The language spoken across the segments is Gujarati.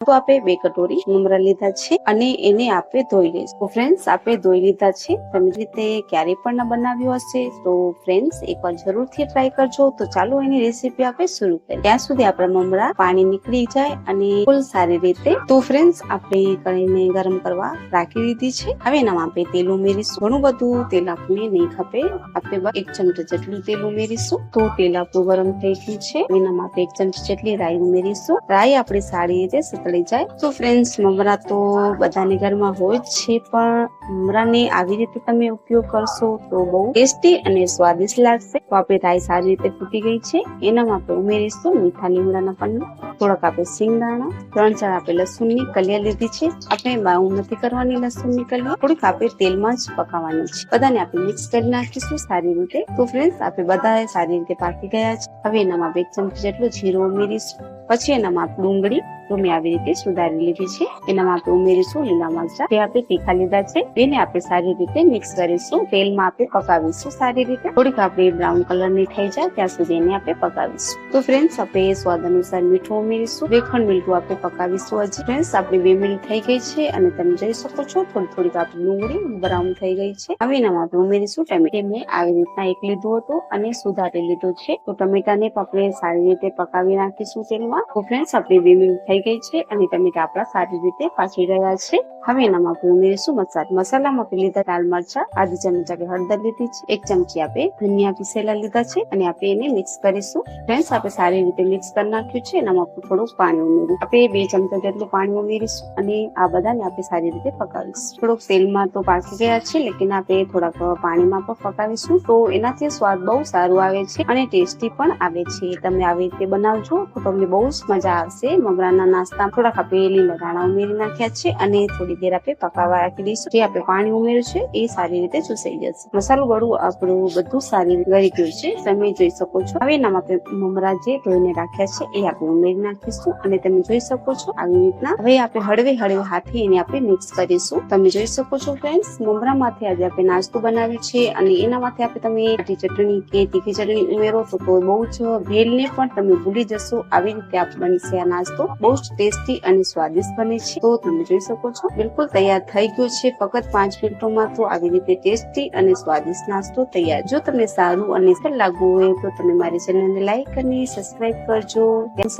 તો આપણે બે કટોરી મમરા લીધા છે અને એને આપણે ધોઈ લઈશું. ફ્રેન્ડ્સ આપણે ધોઈ લીધા છે. તમે રીતે ક્યારે પણ ના બનાવ્યું હશે, તો ફ્રેન્ડ્સ એકવાર જરૂરથી ટ્રાય કરજો. તો ચાલો એની રેસીપી આપણે શરૂ કરીએ. ત્યાં સુધી આપણા મમરા પાણી નીકળી જાય અને ફૂલ સારી રીતે. તો ફ્રેન્ડ્સ આપણે કઢાઈને ગરમ કરવા રાખી દીધી છે. હવે એનામાં આપણે તેલ ઉમેરીશું. ઘણું બધું તેલ આપણે નહીં ખપે. આપણે એક ચમચો જેટલું તેલ ઉમેરીશું. તો તેલ આપણું ગરમ થઈ ગયું છે. એનામાં આપણે એક ચમચી જેટલી રાઈ ઉમેરીશું. રાઈ આપણે સારી રીતે સતળી જાય. તો ફ્રેન્ડ્સ મમરા તો બધાની ઘરમાં હોય જ છે, પણ મમરાને આવી રીતે તમે ઉપયોગ કરશો તો બહુ ટેસ્ટી અને સ્વાદિષ્ટ લાગશે. તો આપણે રાઈ સારી રીતે ફૂટી ગઈ છે. એનામાં આપણે ઉમેરીશું મીઠા લીમડાના પન્ના. થોડાક આપણે સિંગદાણા ત્રણ ચાર આપણે લસણની કલિયા લીધી છે. આપણે બાઉ નથી કરવાની લસણની કલિયા થોડીક આપણે તેલમાં જ પકાવવાની છે. બધાને આપણે મિક્સ કરી નાખીશું સારી રીતે. તો ફ્રેન્ડ્સ આપણે બધા સારી રીતે પાકી ગયા છે. હવે એનામાં બે ચમચી જેટલું જીરું ઉમેરીશું. પછી એનામાં ડુંગળી તો મેં આવી રીતે સુધારી લીધી છે. એનામાં આપણે ઉમેરીશું લીલા મરચા. જે આપણે તીખા લીધા છે તેને આપણે સારી રીતે મિક્સ કરીશું. તેલમાં આપણે પકાવીશું સારી રીતે. થોડીક આપણે બ્રાઉન કલરની થઈ જાય ત્યાં સુધી એને આપણે પકાવીશું. તો ફ્રેન્ડ્સ, આપણે સ્વાદ અનુસાર મીઠું ઉમેરીશું. બે ખંડ મીઠું આપણે પકાવીશું હજી. ફ્રેન્ડ્સ, આપણી બે મિનિટ થઈ ગઈ છે અને તમે જોઈ શકો છો, થોડી થોડીક આપણી ડુંગળી બ્રાઉન થઈ ગઈ છે. હવે એનામાં આપણે ઉમેરીશું ટમેટા. મેં આવી રીતના એક લીધું હતું અને સુધારી લીધું છે. તો ટમેટાને પણ આપણે સારી રીતે પકાવી નાખીશું તેલમાં. તો ફ્રેન્ડ્સ, આપણી બે મિનિટ થઈ ગઈ છે અને ટમેટા કાપડા સારી રીતે પાછી રહ્યા છે. હવે એનામાં આપણે ઉમેરીશું મસાલા. મસાલામાં આપણે લીધા લાલ મરચા આધી ચમચા કે હળદર લીધી છે, એક ચમચી આપણે ધનિયા પીસેલા લીધા છે અને આપણે એને મિક્સ કરીશું. ફ્રેન્ડ્સ, આપણે સારી રીતે મિક્સ કરી નાખ્યું છે, એનામાં આપણે થોડુંક પાણી ઉમેર્યું આપણે બે ચમચા જેટલું પાણી ઉમેરીશું અને આ બધાને આપણે સારી રીતે પકાવીશું. થોડુંક તેલમાં તો પાકી ગયા છે, લેકિન આપણે થોડાક પાણીમાં પણ પકાવીશું. તો એનાથી સ્વાદ બહુ સારું આવે છે અને ટેસ્ટી પણ આવે છે. તમે આવી રીતે બનાવજો, તો તમને બહુ જ મજા આવશે. મમરાના નાસ્તા થોડાક આપણે લીલા ધાણા ઉમેરી નાખ્યા છે અને થોડી દેર આપણે પકાવવા રાખી દઈશું. જે આપણે પાણી ઉમેર્યું છે, એ સારી રીતે ચૂસાઈ જશે. મસાલો ગળું આપણું બધું સારી રીતે ગળી ગયું છે. તમે જોઈ શકો છો. હવે નામ આપણે મમરા જે ધોઈને રાખ્યા છે, એ આપણે ઉમેરી નાખીશું અને તમે જોઈ શકો છો આવી રીતના. હવે આપણે હળવે હળવે હાથે એને આપણે મિક્સ કરીશું. તમે જોઈ શકો છો ફ્રેન્ડ્સ, મમરામાંથી આજે આપણે નાસ્તો બનાવ્યું છે અને એનામાંથી આપણે તમે મીઠી ચટણી કે તીખી ચટણી ઉમેરો તો બહુ જ ભેલને પણ તમે ભૂલી જશો. આવી રીતે આપ બનશે આ નાસ્તો. બહુ જ ટેસ્ટી અને સ્વાદિષ્ટ બને છે. તો તમે જોઈ શકો છો, બિલકુલ તૈયાર થઈ ગયો છે. ફક્ત પાંચ મિનિટોમાં તો આવી રીતે ટેસ્ટી અને સ્વાદિષ્ટ નાસ્તો તૈયાર. જો તમને સારું અને સરળ લાગવું હોય તો તમે મારી ચેનલને લાઈક અને સબસ્ક્રાઇબ કરજો.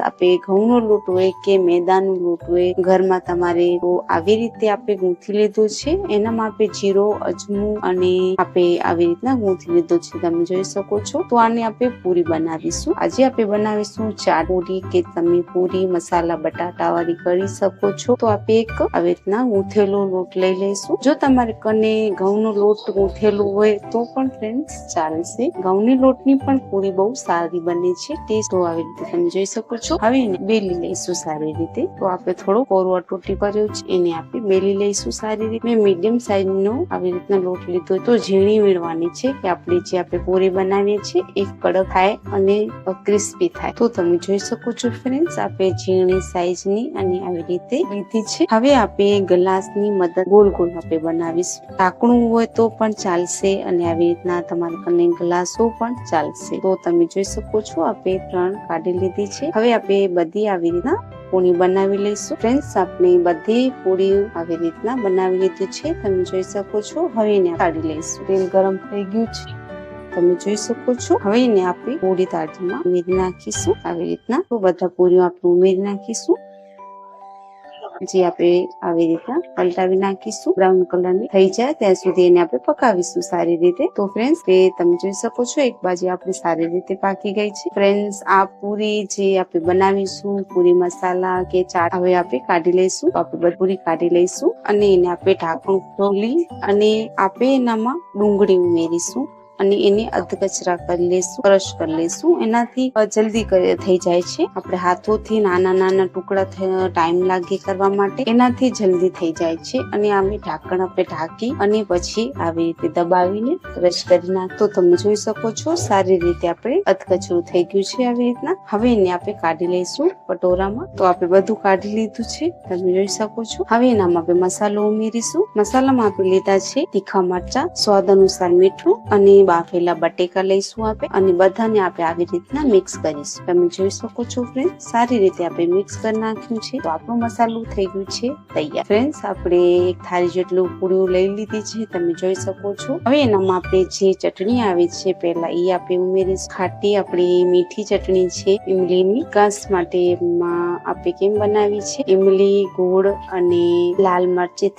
આપણે ઘઉંનો લોટ હોય કે મેદાનો લોટ હોય, ઘરમાં તમારે આવી રીતે આપણે ગૂંથી લીધું છે. એનામાં આપણે જીરો, અજમું અને આપણે આવી રીતના ગૂંથી લીધો છે. તમે જોઈ શકો છો. તો આને આપણે પૂરી બનાવીશું. આજે આપણે બનાવીશું ચાર પૂરી કે તમે પૂરી મસાલા બટાટા વાળી કરી શકો છો. તો આપણે એક આવી રીતના ગૂંથેલો લોટ લઈ લઈશું. જો તમારે કને ઘઉંનો લોટ ગૂંથેલું હોય તો પણ ફ્રેન્ડ્સ ચાલશે ઘઉંની લોટની પણ પૂરી બહુ સારી બને છે. ટેસ્ટ આવી રીતે તમે જોઈ શકો છો. હવે બેલી લઈશું સારી રીતે. તો આપણે થોડો કોરવા તૂટી કર્યો છે. એને આપણે બેલી લઈશું સારી રીતે. મેં મીડિયમ સાઈઝ નો આવી રીતના લોટ લીધો તો ઝીણી મેળવાની છે કે આપણે જે આપણે પૂરી બનાવીએ છીએ, એક કડક થાય અને ક્રિસ્પી થાય. તો તમે જોઈ શકો છો ફ્રેન્ડ્સ આપણે ઝીણી સાઈઝની અને આવી રીતે લીધી છે. હવે આપણે ગ્લાસની મદદ ગોળ ગોળ આપણે બનાવીશું. ઢાંકણું હોય તો પણ ચાલશે અને આવી રીતના તમારા કને ગ્લાસો પણ ચાલશે. તો તમે જોઈ શકો છો, આપણે ત્રણ કાઢી લીધી છે. હવે આપણે બધી આવી રીતના પૂરી બનાવી લઈશું. ફ્રેન્ડ્સ, આપણે બધી પૂરી આવી રીતના બનાવી લીધી છે. તમે જોઈ શકો છો, હવે કાઢી લઈશું. તેલ ગરમ થઈ ગયું છે. તમે જોઈ શકો છો. હવે એને આપણે પૂરી તાટીમાં ઉમેરી નાખીશું. આવી રીતના તો બધા પૂરીઓ આપણે ઉમેરી નાખીશું. જે આપણે આવી રીતના પલટાવી નાખીશું. બ્રાઉન કલરની થઈ જાય ત્યાં સુધી એને આપણે પકાવીશું સારી રીતે. તો ફ્રેન્ડ્સ એ તમે જોઈ શકો છો, એક બાજુ આપણી સારી રીતે પાકી ગઈ છે. ફ્રેન્ડ્સ આ પૂરી જે આપણે બનાવીશું, પૂરી મસાલા કે ચાટ, હવે આપણે કાઢી લઈશું. આપણે પૂરી કાઢી લઈશું અને એને આપણે ઢાંકણું ખોલી અને આપણે એનામાં ડુંગળી ઉમેરીશું. અને એને અધકચરા કરી લેશું ક્રશ કરી લેશું. એનાથી જલ્દી થઈ જાય છે. આપણે હાથોથી નાના નાના ટુકડા ટાઈમ લાગે કરવા માટે. એનાથી જલ્દી થઈ જાય છે. અને આમે ઢાંકણ આપણે ઢાંકી અને પછી આવી રીતે દબાવીને ક્રશ કરી નાખ તમે જોઈ શકો છો, સારી રીતે આપણે અધકચરું થઈ ગયું છે આવી રીતના. હવે એને આપણે કાઢી લઈશું કટોરામાં. તો આપણે બધું કાઢી લીધું છે. તમે જોઈ શકો છો. હવે એનામાં આપણે મસાલો ઉમેરીશું. મસાલામાં આપણે લીધા છે તીખા મરચા, સ્વાદ અનુસાર મીઠું અને બાફેલા બટેકા લઈશું આપણે અને બધાને આપણે આવી રીતના મિક્સ કરીશું. તમે જોઈ શકો છો ફ્રેન્ડ સારી રીતે આપણે મિક્સ કરી નાખ્યું છે. તો આપણું મસાલું થઈ ગયું છે તૈયાર. ફ્રેન્ડ્સ આપણે એક થાળી જેટલું પૂરીઓ લઈ લીધી છે, તમે જોઈ શકો છો. હવે એનામાં આપણે જે ચટણી આવે છે, પહેલા એ આપણે ઉમેરીશું. ખાટી આપણી મીઠી ચટણી છે ઇમલીની કાસ માટે આપણે કેમ બનાવી છે? ઇમલી ગોળ અને લાલ મરચી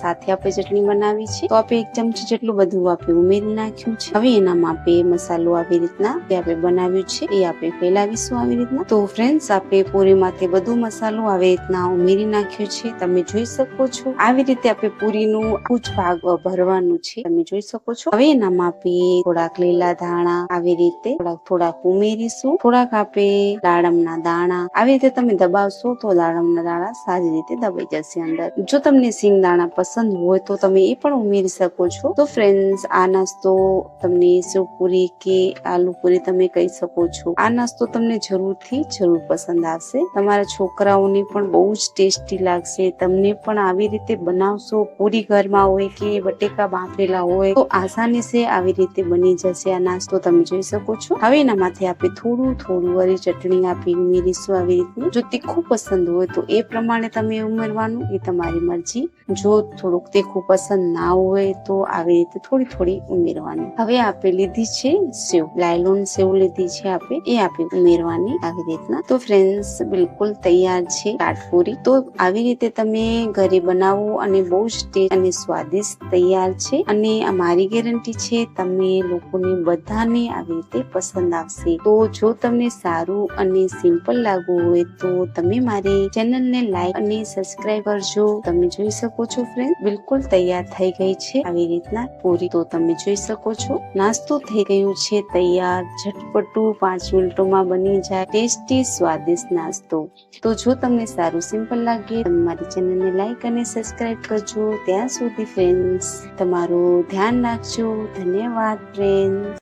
સાથે આપણે ચટણી બનાવી છે. તો આપણે એક ચમચી જેટલું બધું આપણે ઉમેરી નાખ્યું છે. હવે એનામાં આપણે મસાલો આવી રીતના જે આપણે બનાવ્યું છે, એ આપણે ફેલાવીશું આવી રીતના. તો ફ્રેન્ડ્સ આપણે પૂરીમાં તે બધું મસાલો આવી રીતના ઉમેરી નાખ્યો છે. તમે જોઈ શકો છો. આવી રીતે આપણે પૂરીનું આખું ભાગ ભરવાનું છે. તમે જોઈ શકો છો. હવે એનામાં આપણે થોડાક લીલા ધાણા આવી રીતે થોડાક થોડાક ઉમેરીશું. થોડાક આપણે દાડમના દાણા આવી રીતે તમે દબાવશો તો દાડમના દાણા સારી રીતે દબાઈ જશે અંદર. જો તમને સિંગ દાણા પસંદ હોય તો તમે એ પણ ઉમેરી શકો છો. તો ફ્રેન્ડ્સ આ નાસ્તો તમને સેવપુરી કે આલુ પૂરી તમે કહી શકો છો. આ નાસ્તો તમને જરૂરથી જરૂર પસંદ આવશે. તમારા છોકરાઓને પણ બહુ જ ટેસ્ટી લાગશે. તમને પણ આવી રીતે બનાવશો, પૂરી ઘરમાં હોય કે બટેકા બાફેલા હોય, તો આસાની સે આવી રીતે બની જશે આ નાસ્તો તમે જોઈ શકો છો. હવે એના માથે આપણે થોડું થોડું વળી ચટણી આપી ઉમેરીશું આવી રીતનું. જો તીખું પસંદ હોય તો એ પ્રમાણે તમે ઉમેરવાનું, એ તમારી મરજી. જો થોડુંક તીખું પસંદ ના હોય તો આવી રીતે થોડી થોડી ઉમેરવાની. હવે આપણે લીધી છે સેવ. લાયલોન સેવ લીધી છે આપણે. એ આપે ઉમેરવાની આવી રીતના. તો ફ્રેન્ડ્સ બિલકુલ તૈયાર છે કાટપુરી. તો આવી રીતે તમે ઘરે બનાવો અને બહુ જ ટેસ્ટ અને સ્વાદિષ્ટ તૈયાર છે. અને આ મારી ગેરંટી છે, તમે લોકોને બધાને આવી રીતે પસંદ આવશે. તો જો તમને સારું અને સિમ્પલ લાગવું હોય તો તમે મારી ચેનલને લાઈક અને સબસ્ક્રાઈબ કરજો. તમે જોઈ શકો છો ફ્રેન્ડ બિલકુલ તૈયાર થઈ ગઈ છે આવી રીતના પૂરી. તો તમે જોઈ શકો છો. નાસ્તો થઈ ગયું છે, તૈયાર. ઝટપટું પાંચ મિનિટોમાં બની જાય ટેસ્ટી, સ્વાદિષ્ટ નાસ્તો. તો જો તમને સારું સિમ્પલ લાગે મારી ચેનલને લાઈક અને સબસ્ક્રાઇબ કરજો. ત્યાં સુધી ફ્રેન્ડ્સ તમારું ધ્યાન રાખજો. ધન્યવાદ ફ્રેન્ડ